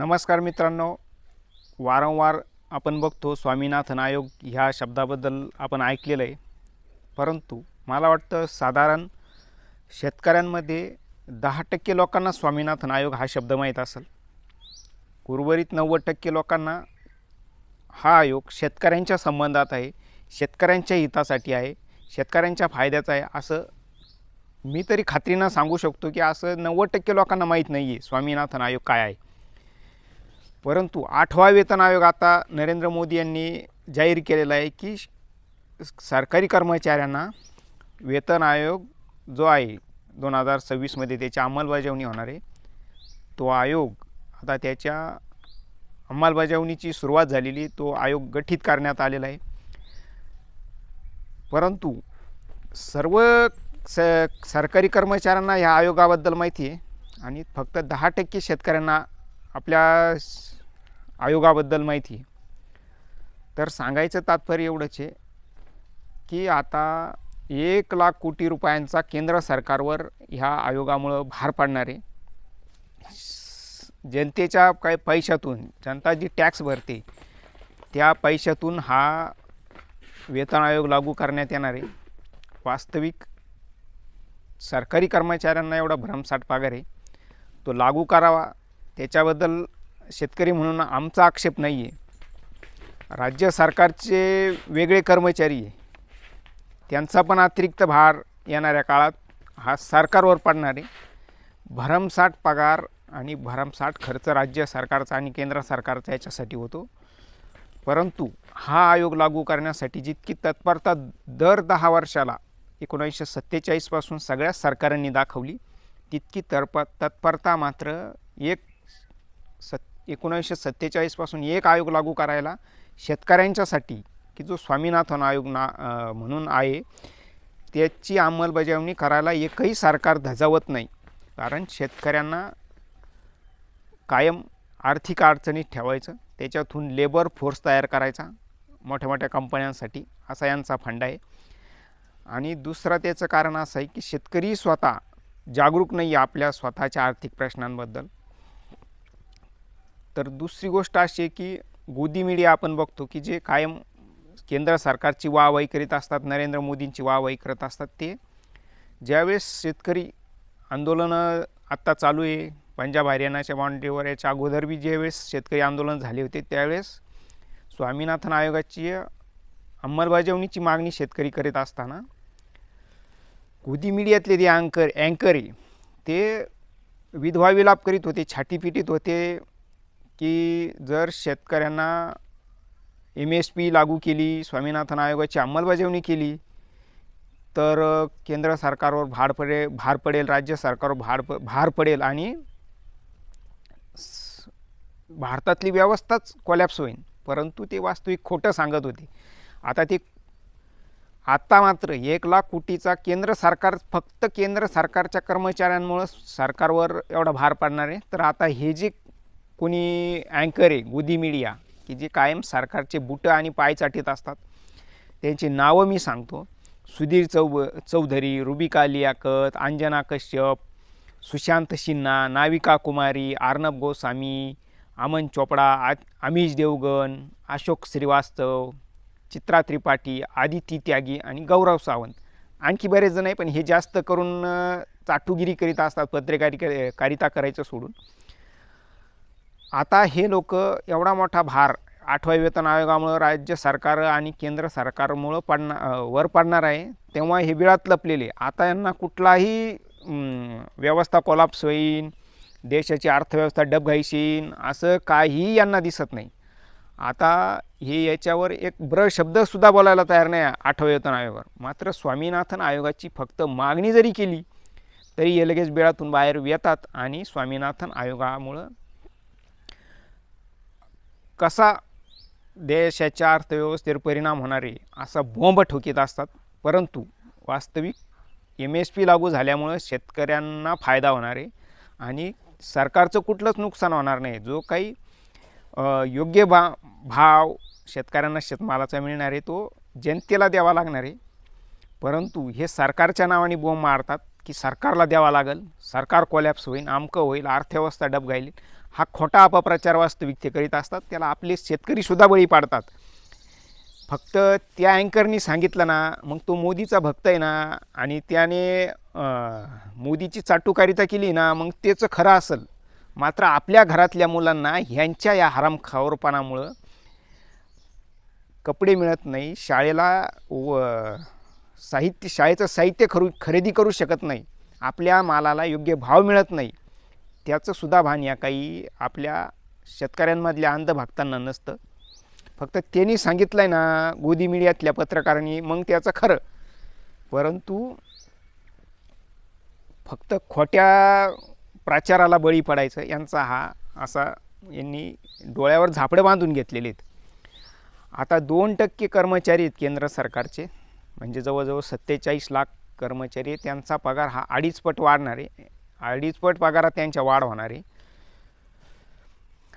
नमस्कार मित्रांनो. वारंवार आपण बघतो स्वामीनाथन आयोग ह्या शब्दाबद्दल आपण ऐकलेलं आहे. परंतु मला वाटतं साधारण शेतकऱ्यांमध्ये दहा टक्के लोकांना स्वामीनाथन आयोग हा शब्द माहीत असेल. उर्वरित नव्वद टक्के लोकांना हा आयोग शेतकऱ्यांच्या संबंधात आहे शेतकऱ्यांच्या हितासाठी आहे शेतकऱ्यांच्या फायद्याचा आहे असं मी तरी खात्रीनं सांगू शकतो की असं नव्वद टक्के लोकांना माहीत नाही आहे स्वामीनाथन आयोग काय आहे. परंतु आठवा वेतन आयोग आता नरेंद्र मोदी यांनी जाहीर केलेला आहे की सरकारी कर्मचाऱ्यांना वेतन आयोग जो आहे दोन हजार सव्वीसमध्ये त्याची अंमलबजावणी होणार आहे. तो आयोग आता त्याच्या अंमलबजावणीची सुरुवात झालेली तो आयोग गठीत करण्यात आलेला आहे. परंतु सर्व स सरकारी कर्मचाऱ्यांना ह्या आयोगाबद्दल माहिती आहे आणि फक्त दहा टक्के शेतकऱ्यांना आपल्या आयोगाबद्दल माहिती. तर सांगायचं तात्पर्य एवढंच आहे की आता एक लाख कोटी रुपयांचा केंद्र सरकारवर ह्या आयोगामुळं भार पाडणारे आहे. जनतेच्या काही पैशातून जनता जी टॅक्स भरते त्या पैशातून हा वेतन आयोग लागू करण्यात येणार आहे. वास्तविक सरकारी कर्मचाऱ्यांना एवढा भ्रमसाठ पगार आहे. तो लागू करावा त्याच्याबद्दल शेतकरी म्हणून आमचा आक्षेप नाही आहे राज्य सरकारचे वेगळे कर्मचारी आहे. त्यांचा पण अतिरिक्त भार येणाऱ्या काळात हा सरकारवर पडणार आहे. भरमसाठ पगार आणि भरमसाठ खर्च राज्य सरकारचा आणि केंद्र सरकारचा याच्यासाठी होतो. परंतु हा आयोग लागू करण्यासाठी जितकी तत्परता दर दहा वर्षाला एकोणीसशे सत्तेचाळीसपासून सगळ्या सरकारांनी दाखवली तितकी तरप तत्परता मात्र एक सत् एकोणीसशे सत्तेचाळीसपासून एक आयोग लागू करायला शेतकऱ्यांच्यासाठी की जो स्वामीनाथन आयोग ना म्हणून आहे त्याची अंमलबजावणी करायला एकही सरकार धजावत नाही. कारण शेतकऱ्यांना कायम आर्थिक अडचणीत ठेवायचं त्याच्यातून लेबर फोर्स तयार करायचा मोठ्या मोठ्या कंपन्यांसाठी असा यांचा फंड आहे. आणि दुसरं त्याचं कारण असं आहे की शेतकरी स्वतः जागरूक नाही आहे आपल्या स्वतःच्या आर्थिक प्रश्नांबद्दल. तर दुसरी गोष्ट अशी आहे की गोदी मीडिया आपण बघतो की जे कायम केंद्र सरकारची वाहवाही करीत असतात नरेंद्र मोदींची वाहवाही करत असतात ते ज्यावेळेस शेतकरी आंदोलनं आत्ता चालू आहे पंजाब हरियाणाच्या बाउंड्रीवर याच्या अगोदर बी ज्यावेळेस शेतकरी आंदोलन झाले होते त्यावेळेस स्वामीनाथन आयोगाची अंमलबजावणीची मागणी शेतकरी करीत असताना गोदी मीडियातले जे अँकर अँकर आहे ते विधवा विलाप करीत होते छाटी पिटीत होते की जर शेतकऱ्यांना एम एस पी लागू केली स्वामीनाथन आयोगाची अंमलबजावणी केली तर केंद्र सरकारवर भार पडेल भार पडेल राज्य सरकारवर भार प भार पडेल आणि भारतातली व्यवस्थाच कोलॅप्स होईल परंतु ते वास्तविक खोटं सांगत होते. आता ते आत्ता मात्र एक लाख कोटीचा केंद्र सरकार फक्त केंद्र सरकारच्या कर्मचाऱ्यांमुळं सरकारवर एवढा भार पडणार आहे. तर आता हे जे कोणी अँकर आहे गोदी मीडिया की जे कायम सरकारचे बुटं आणि पाय चाटीत असतात. त्यांची नावं मी सांगतो. सुधीर चौ चौधरी रुबिका लियाकत अंजना कश्यप सुशांत सिन्हा नाविका कुमारी अर्णब गोस्वामी अमन चोपडा आ अमिश देवगन अशोक श्रीवास्तव चित्रा त्रिपाठी आदिती त्यागी आणि गौरव सावंत. आणखी बरेच जण आहे पण हे जास्त करून चाटुगिरी करीत असतात पत्रकारिक कारिता करायचं सोडून. आता हे लोक एवढा मोठा भार आठव्या वेतन आयोगामुळं राज्य सरकार आणि केंद्र सरकारमुळं पडणार वर पडणार आहे तेव्हा हे बिळात लपलेले आता यांना कुठलाही व्यवस्था कोलाप्स होईन देशाची अर्थव्यवस्था डबघाईशीन असं काहीही यांना दिसत नाही. आता हे याच्यावर एक ब्र शब्दसुद्धा बोलायला तयार नाही आठव्या वेतन आयोगावर मात्र स्वामीनाथन आयोगाची फक्त मागणी जरी केली तरी हे लगेच बिळातून बाहेर येतात आणि स्वामीनाथन आयोगामुळं कसा देशाच्या अर्थव्यवस्थेवर परिणाम होणारे असा बॉम्ब ठोकीत असतात. परंतु वास्तविक एम एस पी लागू झाल्यामुळं शेतकऱ्यांना फायदा होणार आहे आणि सरकारचं कुठलंच नुकसान होणार नाही. जो काही योग्य भा भाव शेतकऱ्यांना शेतमालाचा मिळणार आहे तो जनतेला द्यावा लागणार आहे. परंतु हे सरकारच्या नावाने बोंब मारतात की सरकारला द्यावा लागेल. सरकार कोलॅप्स होईल आमकं होईल अर्थव्यवस्था डबघाईल. हा खोटा अपप्रचार वास्तविक ते करीत असतात त्याला आपले शेतकरीसुद्धा बळी पाडतात. फक्त त्या अँकरनी सांगितलं ना मग तो मोदीचा भक्त आहे ना आणि त्याने मोदीची चाटुकारिता केली ना मग त्याचं खरं असेल. मात्र आपल्या घरातल्या मुलांना ह्यांच्या या हरामखावरपणामुळं कपडे मिळत नाही शाळेला व साहित्य शाळेचं साहित्य खरू खरेदी करू शकत नाही. आपल्या मालाला योग्य भाव मिळत नाही. त्याचं सुद्धा भान या काही आपल्या शेतकऱ्यांमधल्या अंधभक्तांना नसतं. फक्त त्यांनी सांगितलं आहे ना गोदी मीडियातल्या पत्रकारांनी मग त्याचं खरं. परंतु फक्त खोट्या प्राचाराला बळी पडायचं यांचा हा असा यांनी डोळ्यावर झापडं बांधून घेतलेले आहेत. आता दोन टक्के कर्मचारी आहेत केंद्र सरकारचे. म्हणजे जवळजवळ सत्तेचाळीस लाख कर्मचारी आहेत. त्यांचा पगार हा अडीच पट वाढणार आहे. अडीचपट पगारात त्यांच्या वाढ होणार आहे.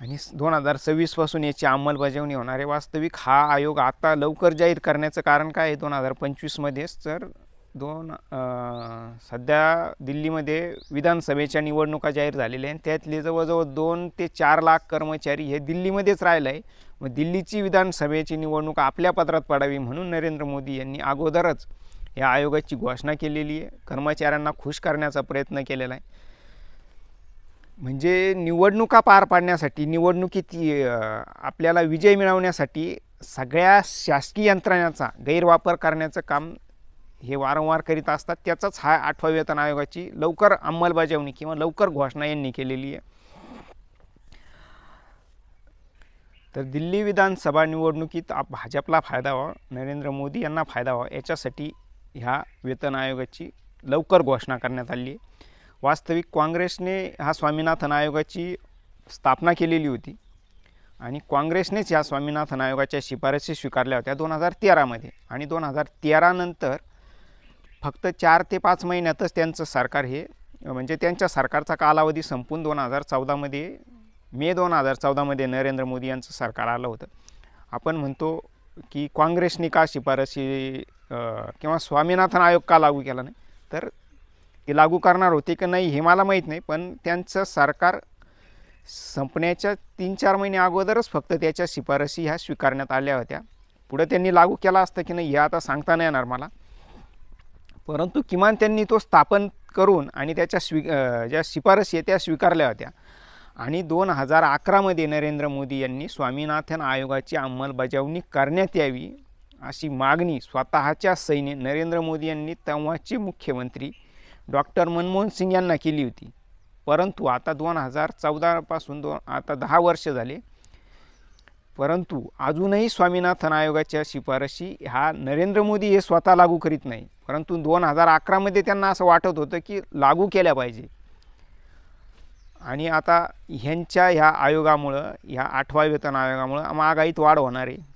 आणि दोन हजार सव्वीसपासून याची अंमलबजावणी होणार आहे. वास्तविक हा आयोग आता लवकर जाहीर करण्याचं कारण काय आहे? दोन हजार पंचवीसमध्येच तर दोन सध्या दिल्लीमध्ये विधानसभेच्या निवडणुका जाहीर झालेल्या आहेत. त्यातले जवळजवळ दोन ते चार लाख कर्मचारी हे दिल्लीमध्येच राहिलं आहे मग दिल्लीची विधानसभेची निवडणूक आपल्या पत्रात पडावी म्हणून नरेंद्र मोदी यांनी अगोदरच या आयोगाची घोषणा केलेली आहे. कर्मचाऱ्यांना खुश करण्याचा प्रयत्न केलेला आहे. म्हणजे निवडणुका पार पाडण्यासाठी निवडणुकीत आपल्याला विजय मिळवण्यासाठी सगळ्या शासकीय यंत्रणेचा गैरवापर करण्याचं काम हे वारंवार करीत असतात. त्याचाच हा आठवा वेतन आयोगाची लवकर अंमलबजावणी किंवा लवकर घोषणा यांनी केलेली आहे. तर दिल्ली विधानसभा निवडणुकीत भाजपला फायदा व्हावा नरेंद्र मोदी यांना फायदा व्हावा याच्यासाठी ह्या वेतन आयोगाची लवकर घोषणा करण्यात आली आहे. वास्तविक काँग्रेसने हा स्वामीनाथन आयोगाची स्थापना केलेली होती आणि काँग्रेसनेच ह्या स्वामीनाथन आयोगाच्या शिफारसी स्वीकारल्या होत्या दोन हजार तेरामध्ये. आणि दोन हजार तेरानंतर फक्त चार ते पाच महिन्यातच त्यांचं सरकार हे म्हणजे त्यांच्या सरकारचा कालावधी संपून दोन हजार चौदामध्ये मे दोन हजार चौदामध्ये नरेंद्र मोदी यांचं सरकार आलं होतं. आपण म्हणतो की काँग्रेसने का शिफारसी किंवा स्वामीनाथन आयोग का लागू केला नाही? तर ते लागू करणार होते की नाही हे मला माहीत नाही पण त्यांचं सरकार संपण्याच्या तीन चार महिने अगोदरच फक्त त्याच्या शिफारसी ह्या स्वीकारण्यात आल्या होत्या. पुढं त्यांनी लागू केला असतं की नाही हे आता सांगता नाही येणार मला. परंतु किमान त्यांनी तो स्थापन करून आणि त्याच्या स्वी ज्या शिफारसी आहे त्या स्वीकारल्या होत्या. आणि दोन हजार अकरामध्ये नरेंद्र मोदी यांनी स्वामीनाथन आयोगाची अंमलबजावणी करण्यात यावी अशी मागणी स्वतःच्या सैन्य नरेंद्र मोदी यांनी तेव्हाचे मुख्यमंत्री डॉक्टर मनमोहन सिंग यांना केली होती. परंतु आता दोन हजार चौदापासून दोन आता दहा वर्ष झाले. परंतु अजूनही स्वामीनाथन आयोगाच्या शिफारशी ह्या नरेंद्र मोदी हे स्वतः लागू करीत नाही. परंतु दोन हजार अकरामध्ये त्यांना असं वाटत होतं की लागू केल्या पाहिजे. आणि आता ह्यांच्या ह्या आयोगामुळं ह्या आठवा वेतन आयोगामुळं महागाईत वाढ होणार आहे.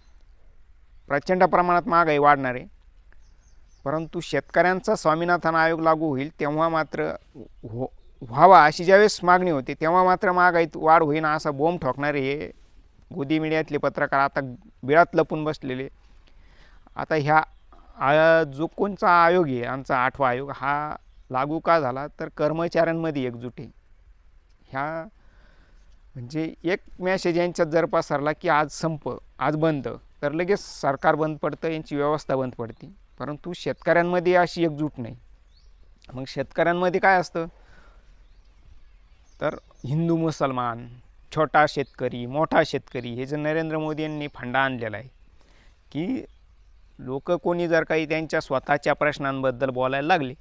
प्रचंड प्रमाणात महागाई वाढणार. आहे परंतु शेतकऱ्यांचा स्वामीनाथन आयोग लागू होईल तेव्हा मात्र हो व्हावा अशी ज्यावेळेस मागणी होती तेव्हा मात्र महागाईत वाढ होईन असा बोंब ठोकणारे हे गोदी मीडियातले पत्रकार आता बिळात लपून बसलेले. आता ह्या आ- जो कोणचा आयोग आहे आमचा आठवा आयोग हा लागू का झाला? तर कर्मचाऱ्यांमध्ये एकजूट आहे. ह्या म्हणजे एक मॅसेज यांच्यात जर पसरला की आज संप आज बंद. तर लगेच सरकार बंद पडतं यांची व्यवस्था बंद पडते. परंतु शेतकऱ्यांमध्ये अशी एकजूट नाही. मग शेतकऱ्यांमध्ये काय असतं? तर हिंदू मुसलमान छोटा शेतकरी मोठा शेतकरी हे जे नरेंद्र मोदी यांनी फंडा आणलेला आहे की लोक कोणी जर काही त्यांच्या स्वतःच्या प्रश्नांबद्दल बोलायला लागले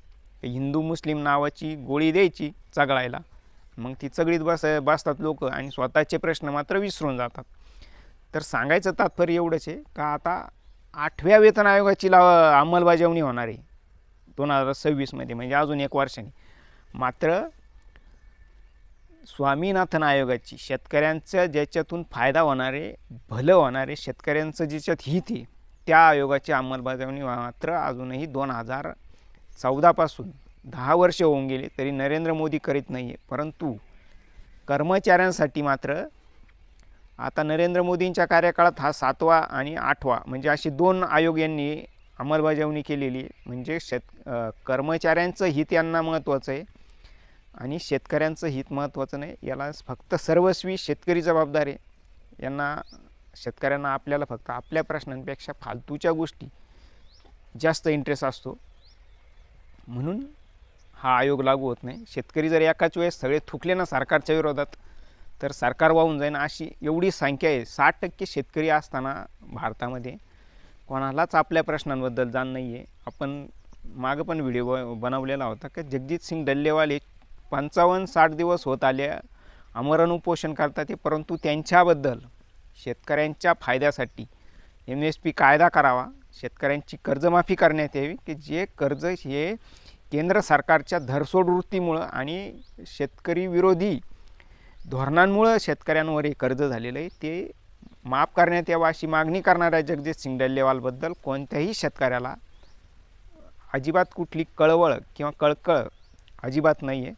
तर हिंदू मुस्लिम नावाची गोळी द्यायची चगळायला. मग ती चगळीत बस बसतात लोक आणि स्वतःचे प्रश्न मात्र विसरून जातात. तर सांगायचं तात्पर्य एवढंच आहे का आता आठव्या वेतन आयोगाची लाव अंमलबजावणी होणार आहे. दोन हजार सव्वीसमध्ये म्हणजे अजून एक वर्षाने. मात्र स्वामीनाथन आयोगाची शेतकऱ्यांचं ज्याच्यातून फायदा होणारे भलं होणारे शेतकऱ्यांचं ज्याच्यात हित आहे त्या आयोगाची अंमलबजावणी मात्र अजूनही दोन हजार चौदापासून दहा वर्ष होऊन गेले तरी नरेंद्र मोदी करीत नाही आहे परंतु कर्मचाऱ्यांसाठी मात्र आता नरेंद्र मोदींच्या कार्यकाळात हा सातवा आणि आठवा म्हणजे अशी दोन आयोग यांनी अंमलबजावणी केलेली म्हणजे शेत कर्मचाऱ्यांचं हित यांना महत्त्वाचं आहे आणि शेतकऱ्यांचं हित महत्त्वाचं नाही. याला फक्त सर्वस्वी शेतकरी जबाबदार आहे. यांना शेतकऱ्यांना आपल्याला फक्त आपल्या प्रश्नांपेक्षा फालतूच्या गोष्टी जास्त इंटरेस्ट असतो. म्हणून हा आयोग लागू होत नाही. शेतकरी जर एकाच वेळेस सगळे थुकले ना सरकारच्या विरोधात तर सरकार वाहून जाईन अशी एवढी संख्या आहे. साठ टक्के शेतकरी असताना भारतामध्ये कोणालाच आपल्या प्रश्नांबद्दल जाण नाही आहे आपण मागं पण व्हिडिओ बनवलेला होता की जगजित सिंग डल्लेवाल हे पंचावन्न साठ दिवस होत आले. आमरण उपोषण करतात ते परंतु त्यांच्याबद्दल शेतकऱ्यांच्या फायद्यासाठी एम एस पी कायदा करावा. शेतकऱ्यांची कर्जमाफी करण्यात यावी की जे कर्ज हे केंद्र सरकारच्या धरसोड वृत्तीमुळं आणि शेतकरी विरोधी धोरणांमुळं शेतकऱ्यांवर हे कर्ज झालेलं आहे. ते माफ करण्यात यावं अशी मागणी करणाऱ्या जगजित सिंग डल्लेवालबद्दल कोणत्याही शेतकऱ्याला अजिबात कुठली कळवळ किंवा कळकळ अजिबात नाही आहे